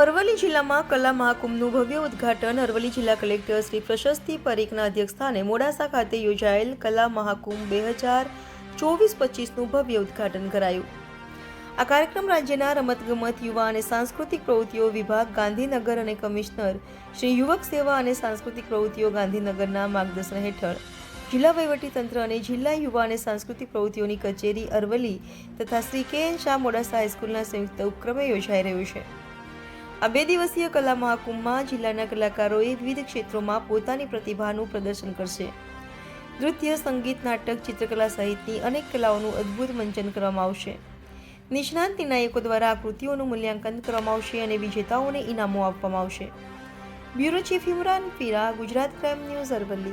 અરવલ્લી જિલ્લામાં કલા મહાકુંભનું ભવ્ય ઉદ્ઘાટન અરવલ્લી જિલ્લા કલેક્ટર શ્રી પ્રશસ્તિ પરીખના અધ્યક્ષસ્થાને મોડાસા ખાતે યોજાયેલ કલા મહાકુંભ બે હજાર ચોવીસ પચીસનું ભવ્ય ઉદ્ઘાટન કરાયું. આ કાર્યક્રમ રાજ્યના રમતગમત, યુવા અને સાંસ્કૃતિક પ્રવૃત્તિઓ વિભાગ, ગાંધીનગર અને કમિશનર શ્રી યુવક સેવા અને સાંસ્કૃતિક પ્રવૃત્તિઓ ગાંધીનગરના માર્ગદર્શન હેઠળ જિલ્લા વહીવટીતંત્ર અને જિલ્લા યુવા અને સાંસ્કૃતિક પ્રવૃત્તિઓની કચેરી અરવલ્લી તથા શ્રી કે એન શાહ મોડાસા હાઈસ્કૂલના સંયુક્ત ઉપક્રમે યોજાઈ રહ્યું છે. આ બે દિવસીય કલા મહાકુંભમાં જિલ્લાના કલાકારોએ વિવિધ ક્ષેત્રોમાં પોતાની પ્રતિભાનું પ્રદર્શન કરશે. નૃત્ય, સંગીત, નાટક, ચિત્રકલા સહિતની અનેક કલાઓનું અદ્ભુત મંચન કરવામાં આવશે. નિષ્ણાંત નિર્ણાયકો દ્વારા આકૃતિઓનું મૂલ્યાંકન કરવામાં આવશે અને વિજેતાઓને ઇનામો આપવામાં આવશે. Bureau chief Imran Pira, Gujarat crime news Aravalli.